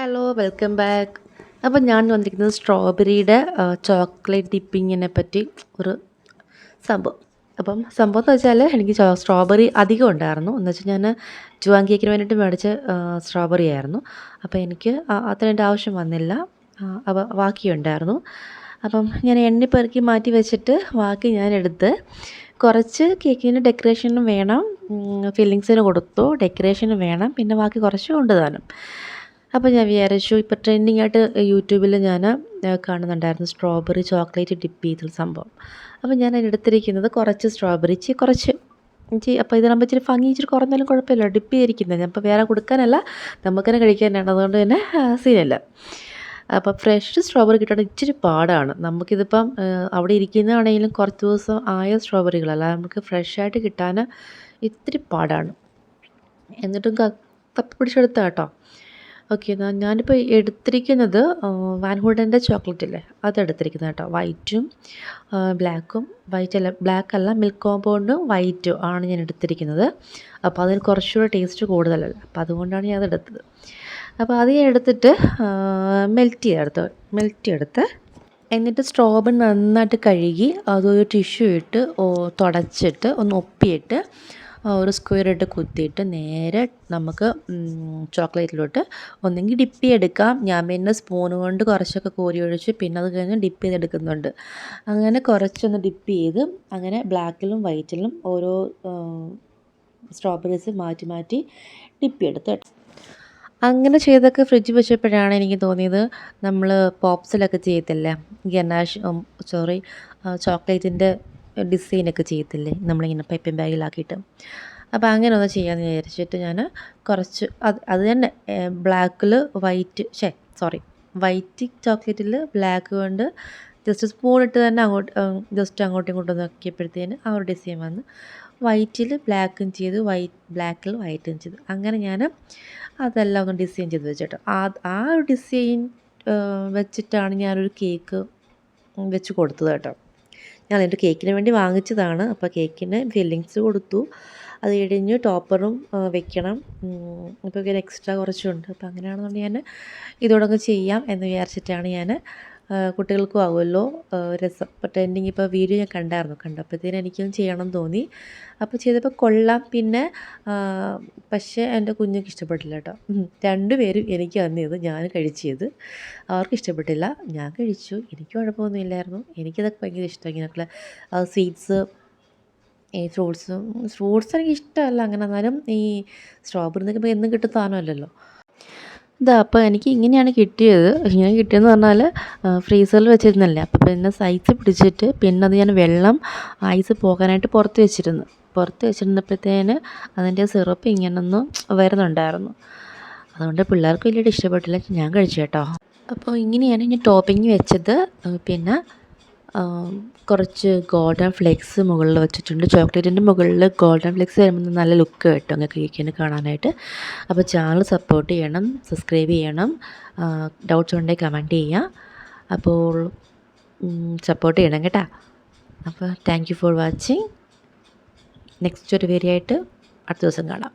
Hello welcome back അപ്പോൾ ഞാൻ വന്നിരിക്കുന്നത് സ്ട്രോബെറിയുടെ ചോക്ലേറ്റ് ഡിപ്പിങ്ങിനെ പറ്റി ഒരു സംഭവം. അപ്പം സംഭവം എന്ന് വെച്ചാൽ എനിക്ക് സ്ട്രോബെറി അധികം ഉണ്ടായിരുന്നു. എന്ന് വെച്ചാൽ ഞാൻ ജുവാൻ കേക്കിന് വേണ്ടിയിട്ട് മേടിച്ച സ്ട്രോബെറി ആയിരുന്നു. അപ്പോൾ എനിക്ക് അത്രേന്റെ ആവശ്യം വന്നില്ല. അപ്പോൾ ബാക്കിയുണ്ടായിരുന്നു അപ്പം ഞാൻ എണ്ണി പെറുക്കി മാറ്റി വെച്ചിട്ട് ബാക്കി ഞാൻ എടുത്ത് കുറച്ച് കേക്കിന് ഡെക്കറേഷനും വേണം. ഫില്ലിങ്സിന് കൊടുത്തു. ഡെക്കറേഷനും വേണം. പിന്നെ ബാക്കി കുറച്ച് കൊണ്ടുതാനും അപ്പോൾ ഞാൻ വിചാരിച്ചു ഇപ്പോൾ ട്രെൻഡിങ് ആയിട്ട് യൂട്യൂബിൽ ഞാൻ കാണുന്നുണ്ടായിരുന്നു സ്ട്രോബെറി ചോക്ലേറ്റ് ഡിപ്പ് ചെയ്തൊരു സംഭവം. അപ്പോൾ ഞാൻ എടുത്തിരിക്കുന്നത് കുറച്ച് സ്ട്രോബെറി ഇച്ചിരി കുറച്ച് ഇച്ചിരി അപ്പോൾ ഇതാകുമ്പോൾ ഇച്ചിരി ഭംഗി ഇച്ചിരി കുറഞ്ഞാലും കുഴപ്പമില്ല. ഡിപ്പ് ചെയ്തിരിക്കുന്നത് ഞാൻ ഇപ്പോൾ വേറെ കൊടുക്കാനല്ല. നമുക്ക് തന്നെ കഴിക്കാനാണ് അതുകൊണ്ട് തന്നെ സീനല്ല അപ്പോൾ ഫ്രഷ് സ്ട്രോബെറി കിട്ടണം ഇച്ചിരി പാടാണ്. നമുക്കിതിപ്പം അവിടെ ഇരിക്കുന്നതാണെങ്കിലും കുറച്ച് ദിവസം ആയ സ്ട്രോബെറികളല്ല നമുക്ക് ഫ്രഷായിട്ട് കിട്ടാൻ ഇത്തിരി പാടാണ്. എന്നിട്ടും തപ്പി പിടിച്ചെടുത്ത കേട്ടോ ഓക്കെ എന്നാൽ ഞാനിപ്പോൾ എടുത്തിരിക്കുന്നത് വാൻ ഹുഡന്റെ ചോക്ലേറ്റ് ഇല്ലേ? അതെടുത്തിരിക്കുന്നത് കേട്ടോ. വൈറ്റും ബ്ലാക്കും വൈറ്റ് അല്ല ബ്ലാക്ക് അല്ല മിൽക്ക് കോമ്പൗണ്ടും വൈറ്റും ആണ് ഞാൻ എടുത്തിരിക്കുന്നത്. അപ്പോൾ അതിന് കുറച്ചുകൂടെ ടേസ്റ്റ് കൂടുതലല്ല? അപ്പോൾ അതുകൊണ്ടാണ് ഞാൻ അതെടുത്തത്. അപ്പോൾ അത് ഞാൻ എടുത്തിട്ട് മെൽറ്റ് ചെയ്തെടുത്ത് മെൽറ്റ് ചെയ്തെടുത്ത് എന്നിട്ട് സ്ട്രോബ് നന്നായിട്ട് കഴുകി അതൊരു ടിഷ്യൂ ഇട്ട് തുടച്ചിട്ട് ഒന്ന് ഒപ്പിയിട്ട് ഒരു സ്ക്വയർ ഇട്ട് കുത്തിയിട്ട് നേരെ നമുക്ക് ചോക്ലേറ്റിലോട്ട് ഒന്നെങ്കിൽ ഡിപ്പ് ചെയ്തെടുക്കാം. ഞാൻ പിന്നെ സ്പൂൺ കൊണ്ട് കുറച്ചൊക്കെ കോരി ഒഴിച്ച് പിന്നെ അത് കഴിഞ്ഞ് ഡിപ്പ് ചെയ്തെടുക്കുന്നുണ്ട്. അങ്ങനെ കുറച്ചൊന്ന് ഡിപ്പ് ചെയ്ത് അങ്ങനെ ബ്ലാക്കിലും വൈറ്റിലും ഓരോ സ്ട്രോബെറീസ് മാറ്റി മാറ്റി ഡിപ്പ് എടുത്ത് അങ്ങനെ ചെയ്തൊക്കെ ഫ്രിഡ്ജ് വെച്ചപ്പോഴാണ് എനിക്ക് തോന്നിയത് നമ്മൾ പോപ്സിലൊക്കെ ചെയ്യത്തില്ലേ? ഗനാഷ് സോറി ചോക്ലേറ്റിന്റെ ഡിസൈനൊക്കെ ചെയ്യത്തില്ലേ? നമ്മളിങ്ങനെ പൈപ്പൻ ബാഗിലാക്കിയിട്ട്. അപ്പോൾ അങ്ങനെ ഒന്ന് ചെയ്യാമെന്ന് വിചാരിച്ചിട്ട് ഞാൻ കുറച്ച് അത് അത് തന്നെ ബ്ലാക്കിൽ വൈറ്റ് ഷേ സോറി വൈറ്റ് ചോക്ലേറ്റിൽ ബ്ലാക്ക് കൊണ്ട് ജസ്റ്റ് സ്പൂൺ ഇട്ട് തന്നെ അങ്ങോട്ട് ജസ്റ്റ് അങ്ങോട്ടും ഇങ്ങോട്ടും നോക്കിയപ്പോഴത്തേന് ആ ഒരു ഡിസൈൻ വന്ന് വൈറ്റിൽ ബ്ലാക്കും ചെയ്ത് വൈറ്റ് ബ്ലാക്കിൽ വൈറ്റും ചെയ്തു. അങ്ങനെ ഞാൻ അതെല്ലാം ഒന്ന് ഡിസൈൻ ചെയ്ത് വെച്ചിട്ട്. ആ ആ ഒരു ഡിസൈൻ വെച്ചിട്ടാണ് ഞാനൊരു കേക്ക് വെച്ച് കൊടുത്തത് കേട്ടോ. ഞാൻ എന്റെ കേക്കിന് വേണ്ടി വാങ്ങിച്ചതാണ്. അപ്പോൾ കേക്കിന് ഫില്ലിങ്സ് കൊടുത്തു. അത് കഴിഞ്ഞ് ടോപ്പറും വെക്കണം. അപ്പോൾ എക്സ്ട്രാ കുറച്ചുണ്ട്. അപ്പോൾ അങ്ങനെയാണെന്നുണ്ടെങ്കിൽ ഞാൻ ഇതോടൊക്കെ ചെയ്യാം എന്ന് വിചാരിച്ചിട്ടാണ് ഞാൻ കുട്ടികൾക്കും ആവുമല്ലോ. രസം. ഇപ്പോൾ ട്രെൻഡിങ് ഇപ്പോൾ വീഡിയോ ഞാൻ കണ്ടായിരുന്നു. കണ്ടപ്പോഴത്തേനും എനിക്കും ചെയ്യണം തോന്നി. അപ്പോൾ ചെയ്തപ്പോൾ കൊള്ളാം. പിന്നെ പക്ഷേ എന്റെ കുഞ്ഞുങ്ങൾക്ക് ഇഷ്ടപ്പെട്ടില്ല കേട്ടോ. രണ്ടുപേരും എനിക്ക് തന്നത് ഞാൻ കഴിച്ചത് അവർക്ക് ഇഷ്ടപ്പെട്ടില്ല. ഞാൻ കഴിച്ചു. എനിക്ക് കുഴപ്പമൊന്നുമില്ലായിരുന്നു എനിക്കതൊക്കെ ഭയങ്കര ഇഷ്ടം. ഇങ്ങനെയൊക്കെയുള്ള സ്വീറ്റ്സ് ഈ ഫ്രൂട്ട്സും ഫ്രൂട്ട്സ് എനിക്ക് ഇഷ്ടമല്ല. അങ്ങനെ എന്നാലും ഈ സ്ട്രോബെറി എന്നൊക്കെ എന്നും കിട്ടുന്ന സാധനമല്ലല്ലോ. ഇതാ അപ്പോൾ എനിക്ക് ഇങ്ങനെയാണ് കിട്ടിയത്. ഇങ്ങനെ കിട്ടിയെന്ന് പറഞ്ഞാൽ ഫ്രീസറിൽ വെച്ചിരുന്നല്ലേ. അപ്പോൾ പിന്നെ സൈസ് പിടിച്ചിട്ട് പിന്നെ അത് ഞാൻ വെള്ളം ഐസ് പോകാനായിട്ട് പുറത്ത് വെച്ചിരുന്നു. പുറത്ത് വെച്ചിരുന്നപ്പോഴത്തേന് അതിന്റെ സിറപ്പ് ഇങ്ങനൊന്നും വരുന്നുണ്ടായിരുന്നു. അതുകൊണ്ട് പിള്ളേർക്ക് വലിയ ഇഷ്ടപ്പെട്ടില്ല. ഞാൻ കഴിച്ചു കേട്ടോ. അപ്പോൾ ഇങ്ങനെയാണ് ഞാൻ ടോപ്പിംഗ് വെച്ചത്. പിന്നെ കുറച്ച് ഗോൾഡൻ ഫ്ലെക്സ് മുകളിൽ വെച്ചിട്ടുണ്ട്. ചോക്ലേറ്റിന്റെ മുകളിൽ ഗോൾഡൻ ഫ്ലെക്സ് വരുമ്പോൾ നല്ല ലുക്ക് കിട്ടും അങ്ങനെ കേക്കിന് കാണാനായിട്ട്. അപ്പോൾ ചാനൽ സപ്പോർട്ട് ചെയ്യണം സബ്സ്ക്രൈബ് ചെയ്യണം. ഡൗട്ട്സ് ഉണ്ടെങ്കിൽ കമന്റ് ചെയ്യുക അപ്പോൾ സപ്പോർട്ട് ചെയ്യണം കേട്ടോ. അപ്പോൾ thank you for watching next ഒരു വേരിയായിട്ട് അടുത്ത ദിവസം കാണാം.